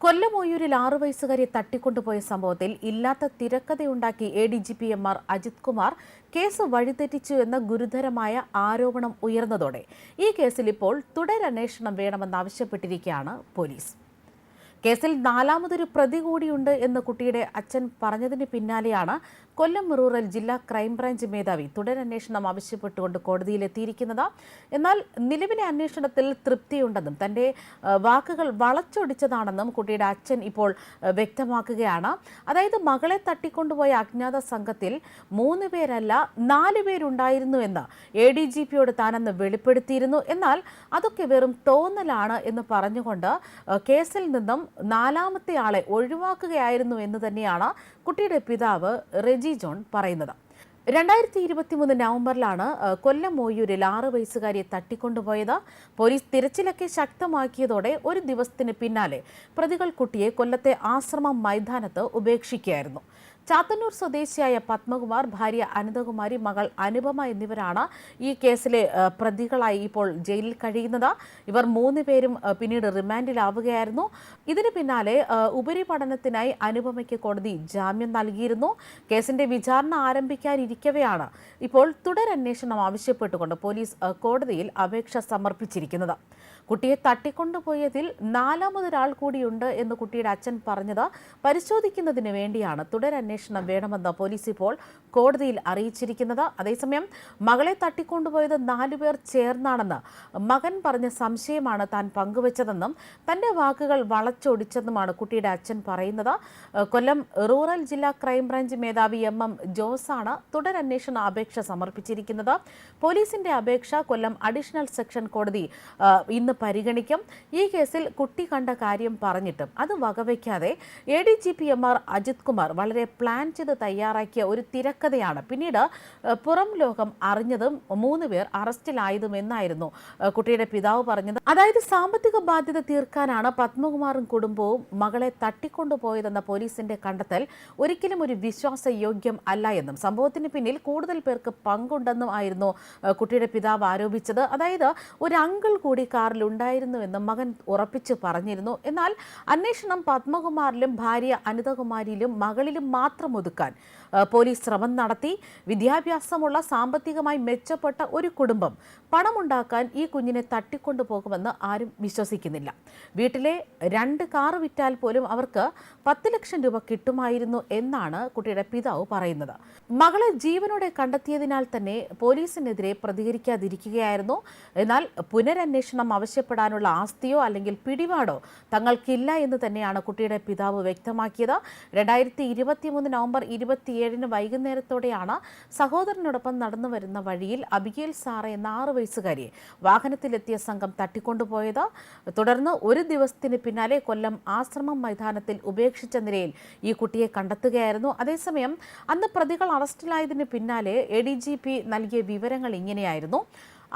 കൊല്ലമോയൂരിൽ ആറു വയസ്സുകാരി തട്ടിക്കൊണ്ടുപോയ സംഭവത്തിൽ ഇല്ലാത്ത തിരക്കഥയുണ്ടാക്കി A D G P M R Ajith Kumar case വഴിതെറ്റിച്ചു എന്ന ഗുരുതരമായ ആരോപണം ഉയർന്നതോടെ ഈ കേസിൽ ഇപ്പോൾ തുടരന്വേഷണം വേണമെന്നാവശ്യപ്പെട്ടിരിക്കുകയാണ് പോലീസ്. കേസിൽ നാലാമതൊരു പ്രതി കൂടിയുണ്ട് എന്ന് കുട്ടിയുടെ അച്ഛൻ പറഞ്ഞതിന് പിന്നാലെയാണ് കൊല്ലം റൂറൽ ജില്ലാ ക്രൈംബ്രാഞ്ച് മേധാവി തുടരന്വേഷണം ആവശ്യപ്പെട്ടുകൊണ്ട് കോടതിയിലെത്തിയിരിക്കുന്നത് എന്നാൽ നിലവിലെ അന്വേഷണത്തിൽ തൃപ്തിയുണ്ടെന്നും തന്റെ വാക്കുകൾ വളച്ചൊടിച്ചതാണെന്നും കുട്ടിയുടെ അച്ഛൻ ഇപ്പോൾ വ്യക്തമാക്കുകയാണ്. അതായത് മകളെ തട്ടിക്കൊണ്ടുപോയ അജ്ഞാത സംഘത്തിൽ മൂന്ന് പേരല്ല നാല് പേരുണ്ടായിരുന്നു എന്ന് എ ഡി ജി പിയോട് താനെന്ന് വെളിപ്പെടുത്തിയിരുന്നു. എന്നാൽ അതൊക്കെ വെറും തോന്നലാണ് എന്ന് പറഞ്ഞുകൊണ്ട് കേസിൽ നിന്നും നാലാമത്തെ ആളെ ഒഴിവാക്കുകയായിരുന്നു എന്ന് തന്നെയാണ് കുട്ടിയുടെ പിതാവ് റെജി ജോൺ പറയുന്നത്. രണ്ടായിരത്തി ഇരുപത്തിമൂന്ന് നവംബറിലാണ് കൊല്ലം മോയൂരിൽ ആറ് വയസ്സുകാരിയെ തട്ടിക്കൊണ്ടുപോയത്. പോലീസ് തിരച്ചിലൊക്കെ ശക്തമാക്കിയതോടെ ഒരു ദിവസത്തിന് പിന്നാലെ പ്രതികൾ കുട്ടിയെ കൊല്ലത്തെ ആശ്രമം മൈതാനത്ത് ഉപേക്ഷിക്കുകയായിരുന്നു. ചാത്തന്നൂർ സ്വദേശിയായ പത്മകുമാർ ഭാര്യ അനന്തകുമാരി മകൾ അനുപമ എന്നിവരാണ് ഈ കേസിലെ പ്രതികളായി ഇപ്പോൾ ജയിലിൽ കഴിയുന്നത്. ഇവർ മൂന്ന് പേരും പിന്നീട് റിമാൻഡിലാവുകയായിരുന്നു. ഇതിന് പിന്നാലെ ഉപരിപഠനത്തിനായി അനുപമയ്ക്ക് കോടതി ജാമ്യം നൽകിയിരുന്നു. കേസിന്റെ വിചാരണ ആരംഭിക്കാനിരിക്കവെയാണ് ഇപ്പോൾ തുടരന്വേഷണം ആവശ്യപ്പെട്ടുകൊണ്ട് പോലീസ് കോടതിയിൽ അപേക്ഷ സമർപ്പിച്ചിരിക്കുന്നത്. കുട്ടിയെ തട്ടിക്കൊണ്ടുപോയതിൽ നാലാമതൊരാൾ കൂടിയുണ്ട് എന്ന് കുട്ടിയുടെ അച്ഛൻ പറഞ്ഞത് പരിശോധിക്കുന്നതിന് വേണ്ടിയാണ്. തുടരന്വേഷണം വേണമെന്ന് പോലീസ് ഇപ്പോൾ കോടതിയിൽ അറിയിച്ചിരിക്കുന്നത്. അതേസമയം മകളെ തട്ടിക്കൊണ്ടുപോയത് നാലുപേർ ചേർന്നാണെന്ന് മകൻ പറഞ്ഞ സംശയമാണ് താൻ പങ്കുവച്ചതെന്നും തന്റെ വാക്കുകൾ വളച്ചൊടിച്ചെന്നുമാണ് കുട്ടിയുടെ അച്ഛൻ പറയുന്നത്. കൊല്ലം റൂറൽ ജില്ലാ ക്രൈംബ്രാഞ്ച് മേധാവി എം എം ജോസാണ് തുടരന്വേഷണ അപേക്ഷ സമർപ്പിച്ചിരിക്കുന്നത്. പോലീസിന്റെ അപേക്ഷ കൊല്ലം അഡീഷണൽ സെക്ഷൻ കോടതി ഇന്ന് പരിഗണിക്കും. ഈ കേസിൽ കുട്ടി കണ്ട കാര്യം പറഞ്ഞിട്ടും അത് വകവയ്ക്കാതെ A D G P M R Ajith Kumar വളരെ പ്ലാൻ ചെയ്ത് തയ്യാറാക്കിയ ഒരു തിരക്കഥയാണ്. പിന്നീട് പുറം ലോകം അറിഞ്ഞതും മൂന്ന് പേർ അറസ്റ്റിലായതും എന്നായിരുന്നു കുട്ടിയുടെ പിതാവ് പറഞ്ഞത്. അതായത് സാമ്പത്തിക ബാധ്യത തീർക്കാനാണ് പത്മകുമാറും കുടുംബവും മകളെ തട്ടിക്കൊണ്ടുപോയതെന്ന പോലീസിന്റെ കണ്ടെത്തൽ ഒരിക്കലും ഒരു വിശ്വാസയോഗ്യം അല്ല എന്നും സംഭവത്തിന് പിന്നിൽ കൂടുതൽ പേർക്ക് പങ്കുണ്ടെന്നും ആയിരുന്നു കുട്ടിയുടെ പിതാവ് ആരോപിച്ചത്. അതായത് ഒരു അങ്കിൾ കൂടി കാറിൽ ഉണ്ടായിരുന്നുവെന്ന് മകൻ ഉറപ്പിച്ച് പറഞ്ഞിരുന്നു. എന്നാൽ അന്വേഷണം പത്മകുമാറിലും ഭാര്യ അനിതകുമാരിയിലും മകളിലും മാത്രം ഒതുക്കാൻ പോലീസ് ശ്രമം നടത്തി. വിദ്യാഭ്യാസമുള്ള സാമ്പത്തികമായി മെച്ചപ്പെട്ട ഒരു കുടുംബം പണമുണ്ടാക്കാൻ ഈ കുഞ്ഞിനെ തട്ടിക്കൊണ്ടുപോകുമെന്ന് ആരും വിശ്വസിക്കുന്നില്ല. വീട്ടിലെ രണ്ട് കാർ വിറ്റാൽ പോലും അവർക്ക് പത്ത് ലക്ഷം രൂപ കിട്ടുമായിരുന്നു എന്നാണ് കുട്ടിയുടെ പിതാവ് പറയുന്നത്. മകളെ ജീവനോടെ കണ്ടെത്തിയതിനാൽ തന്നെ പോലീസിനെതിരെ പ്രതികരിക്കാതിരിക്കുകയായിരുന്നു. എന്നാൽ പുനരന്വേഷണം ആവശ്യപ്പെടാനുള്ള ആസ്തിയോ അല്ലെങ്കിൽ പിടിപാടോ തങ്ങൾക്കില്ല എന്ന് തന്നെയാണ് കുട്ടിയുടെ പിതാവ് വ്യക്തമാക്കിയത്. രണ്ടായിരത്തി ഇരുപത്തിമൂന്ന് നവംബർ ഇരുപത്തിയേഴിന് വൈകുന്നേരത്തോടെയാണ് സഹോദരനോടൊപ്പം നടന്നു വരുന്ന വഴിയിൽ അബിഗേൽ സാറ എന്ന ആറു വയസ്സുകാരിയെ വാഹനത്തിലെത്തിയ സംഘം തട്ടിക്കൊണ്ടുപോയത്. തുടർന്ന് ഒരു ദിവസത്തിന് പിന്നാലെ കൊല്ലം ആശ്രമം മൈതാനത്തിൽ ഉപേക്ഷിച്ച നിലയിൽ ഈ കുട്ടിയെ കണ്ടെത്തുകയായിരുന്നു. അതേസമയം അന്ന് പ്രതികൾ അറസ്റ്റിലായതിന് പിന്നാലെ എ ഡി ജി പി നൽകിയ വിവരങ്ങൾ ഇങ്ങനെയായിരുന്നു.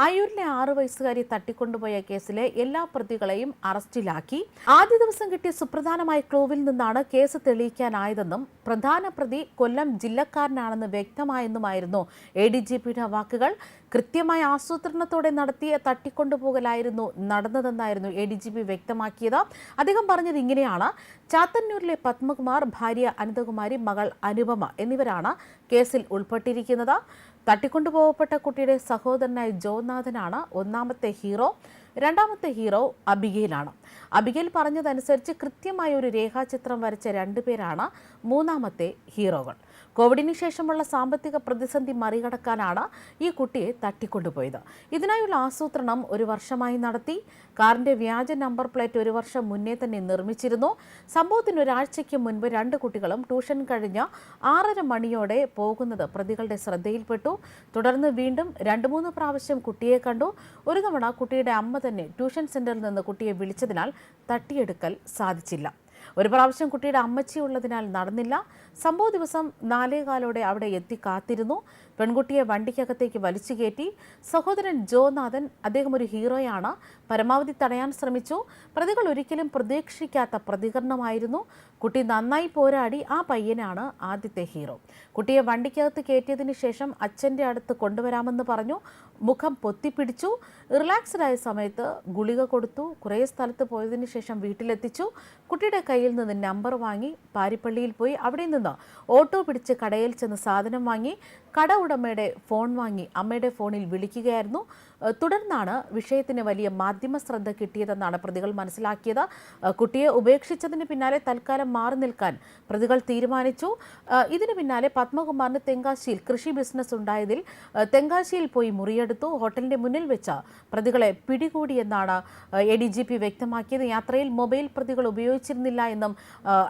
ആയൂരിലെ ആറു വയസ്സുകാരി തട്ടിക്കൊണ്ടുപോയ കേസിലെ എല്ലാ പ്രതികളെയും അറസ്റ്റിലാക്കി. ആദ്യ ദിവസം കിട്ടിയ സുപ്രധാനമായ ക്ലൂവിൽ നിന്നാണ് കേസ് തെളിയിക്കാനായതെന്നും പ്രധാന പ്രതി കൊല്ലം ജില്ലക്കാരനാണെന്ന് വ്യക്തമായെന്നുമായിരുന്നു എ ഡി ജി പിയുടെ വാക്കുകൾ. കൃത്യമായ ആസൂത്രണത്തോടെ നടത്തിയ തട്ടിക്കൊണ്ടുപോകലായിരുന്നു നടന്നതെന്നായിരുന്നു എ ഡി ജി പി വ്യക്തമാക്കിയത്. അദ്ദേഹം പറഞ്ഞത് ഇങ്ങനെയാണ്. ചാത്തന്നൂരിലെ പത്മകുമാർ ഭാര്യ അനന്തകുമാരി മകൾ അനുപമ എന്നിവരാണ് കേസിൽ ഉൾപ്പെട്ടിരിക്കുന്നത്. തട്ടിക്കൊണ്ടുപോകപ്പെട്ട കുട്ടിയുടെ സഹോദരനായ ജോനാഥനാണ് ഒന്നാമത്തെ ഹീറോ രണ്ടാമത്തെ ഹീറോ അബിഗയിലാണ് അബിഗയിൽ പറഞ്ഞതനുസരിച്ച് കൃത്യമായ ഒരു രേഖാചിത്രം വരച്ച രണ്ടുപേരാണ് മൂന്നാമത്തെ ഹീറോകൾ. കോവിഡിന് ശേഷമുള്ള സാമ്പത്തിക പ്രതിസന്ധി മറികടക്കാനാണ് ഈ കുട്ടിയെ തട്ടിക്കൊണ്ടുപോയത്. ഇതിനായുള്ള ആസൂത്രണം ഒരു വർഷമായി നടത്തി. കാറിന്റെ വ്യാജ നമ്പർ പ്ലേറ്റ് ഒരു വർഷം മുന്നേ തന്നെ നിർമ്മിച്ചിരുന്നു. സംഭവത്തിന് ഒരാഴ്ചയ്ക്ക് മുൻപ് രണ്ട് കുട്ടികളും ട്യൂഷൻ കഴിഞ്ഞ ആറര മണിയോടെ പോകുന്നത് പ്രതികളുടെ ശ്രദ്ധയിൽപ്പെട്ടു. തുടർന്ന് വീണ്ടും രണ്ട് മൂന്ന് പ്രാവശ്യം കുട്ടിയെ കണ്ടു. ഒരു തവണ കുട്ടിയുടെ അമ്മ തന്നെ ട്യൂഷൻ സെന്ററിൽ നിന്ന് കുട്ടിയെ വിളിച്ചതിനാൽ തട്ടിയെടുക്കൽ സാധിച്ചില്ല. ഒരു പ്രാവശ്യം കുട്ടിയുടെ അമ്മച്ചി ഉള്ളതിനാൽ നടന്നില്ല. സംഭവ ദിവസം നാലേകാലോടെ അവിടെ എത്തി കാത്തിരുന്നു. പെൺകുട്ടിയെ വണ്ടിക്കകത്തേക്ക് വലിച്ചു കയറ്റി സഹോദരൻ ജോനാഥൻ അദ്ദേഹം ഒരു ഹീറോയാണ്. പരമാവധി തടയാൻ ശ്രമിച്ചു. പ്രതികൾ ഒരിക്കലും പ്രതീക്ഷിക്കാത്ത പ്രതികരണമായിരുന്നു. കുട്ടി നന്നായി പോരാടി ആ പയ്യനാണ് ആദ്യത്തെ ഹീറോ. കുട്ടിയെ വണ്ടിക്കകത്ത് കയറ്റിയതിന് ശേഷം അച്ഛന്റെ അടുത്ത് കൊണ്ടുവരാമെന്ന് പറഞ്ഞു. മുഖം പൊത്തിപ്പിടിച്ചു. റിലാക്സ്ഡായ സമയത്ത് ഗുളിക കൊടുത്തു. കുറേ സ്ഥലത്ത് പോയതിനു ശേഷം വീട്ടിലെത്തിച്ചു. കുട്ടിയുടെ കയ്യിൽ നിന്ന് നമ്പർ വാങ്ങി പാരിപ്പള്ളിയിൽ പോയി അവിടെ നിന്ന് ഓട്ടോ പിടിച്ച് കടയിൽ ചെന്ന് സാധനം വാങ്ങി കട ഉടമയുടെ ഫോൺ വാങ്ങി അമ്മയുടെ ഫോണിൽ വിളിക്കുകയായിരുന്നു. തുടർന്നാണ് വിഷയത്തിന് വലിയ മാധ്യമ ശ്രദ്ധ കിട്ടിയതെന്നാണ് പ്രതികൾ മനസ്സിലാക്കിയത്. കുട്ടിയെ ഉപേക്ഷിച്ചതിന് പിന്നാലെ തൽക്കാലം മാറി നിൽക്കാൻ പ്രതികൾ തീരുമാനിച്ചു. ഇതിന് പിന്നാലെ പത്മകുമാറിന് തെങ്കാശിയിൽ കൃഷി ബിസിനസ് ഉണ്ടായതിൽ തെങ്കാശിയിൽ പോയി മുറിയെടുത്തു. ഹോട്ടലിന്റെ മുന്നിൽ വെച്ച പ്രതികളെ പിടികൂടിയെന്നാണ് എ ഡി ജി പി വ്യക്തമാക്കിയത്. യാത്രയിൽ മൊബൈൽ പ്രതികൾ ഉപയോഗിച്ചിരുന്നില്ല എന്നും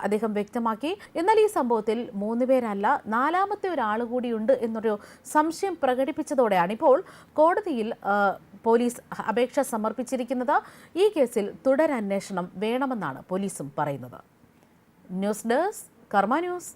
അദ്ദേഹം വ്യക്തമാക്കി. എന്നാൽ ഈ സംഭവത്തിൽ മൂന്ന് പേരല്ല നാലാമത്തെ ഒരാൾ കൂടിയുണ്ട് എന്നൊരു സംശയം പ്രകടിപ്പിച്ചതോടെയാണ് ഇപ്പോൾ കോടതിയിൽ പോലീസ് അപേക്ഷ സമർപ്പിച്ചിരിക്കുന്നത്. ഈ കേസിൽ തുടരന്വേഷണം വേണമെന്നാണ് പോലീസും പറയുന്നത്. News desk Karma news.